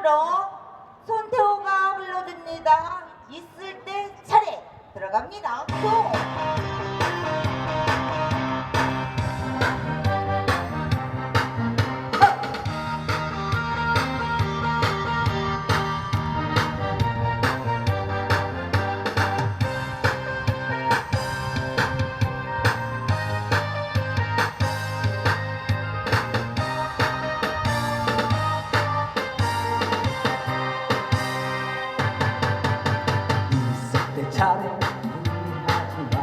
끝곡으로 손태호가 불러줍니다. 있을 때 차례 들어갑니다. 또. 차례 하지만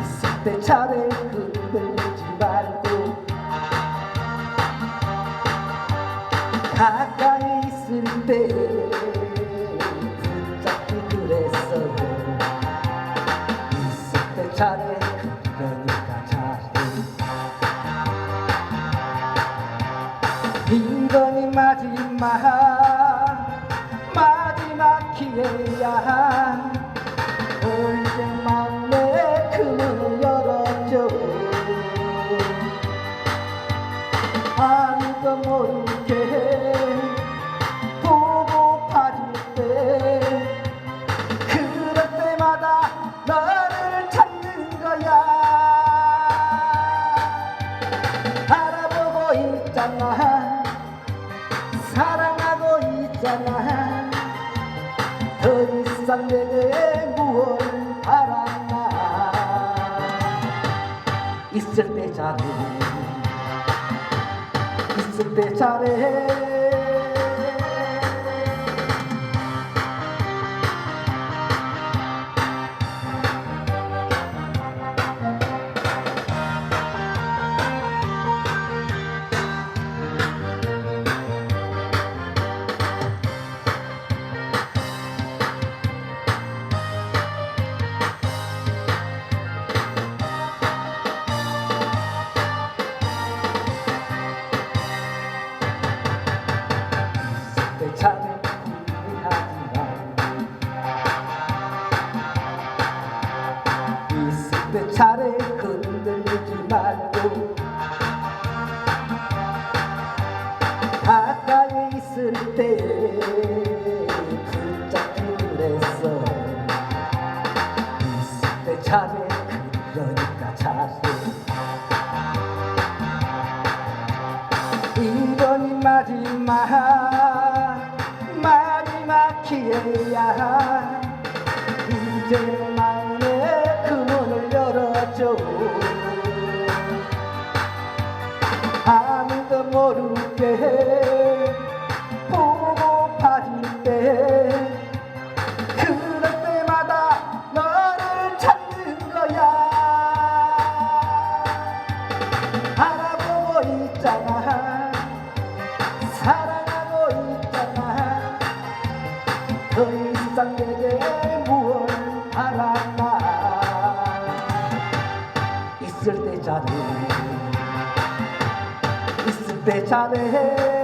있을 때 차례 흔들리지 말고 가까이 있을 때 붙잡기 그랬어요. 있을 때 차례 그러니까 차례 이번이 마지막 기회야 마음의 그 문을 열었죠. 아무도 모르게 보고 파질 때 그럴 때마다 너를 찾는 거야. 알아보고 있잖아. 사랑하고 있잖아 더 이상 내게 무엇 바랐나 있을 때 잘해. 있을 때 잘해 흔들리지 말고 가까이 있을 때 붙잡기 그랬어 있을 때 잘해 그러니까 잘해 이번이 마지막 마지막 기회야 이제 모르게 보고 파질 때 그럴 때마다 너를 찾는 거야. 알아보고 있잖아 পেতে চারে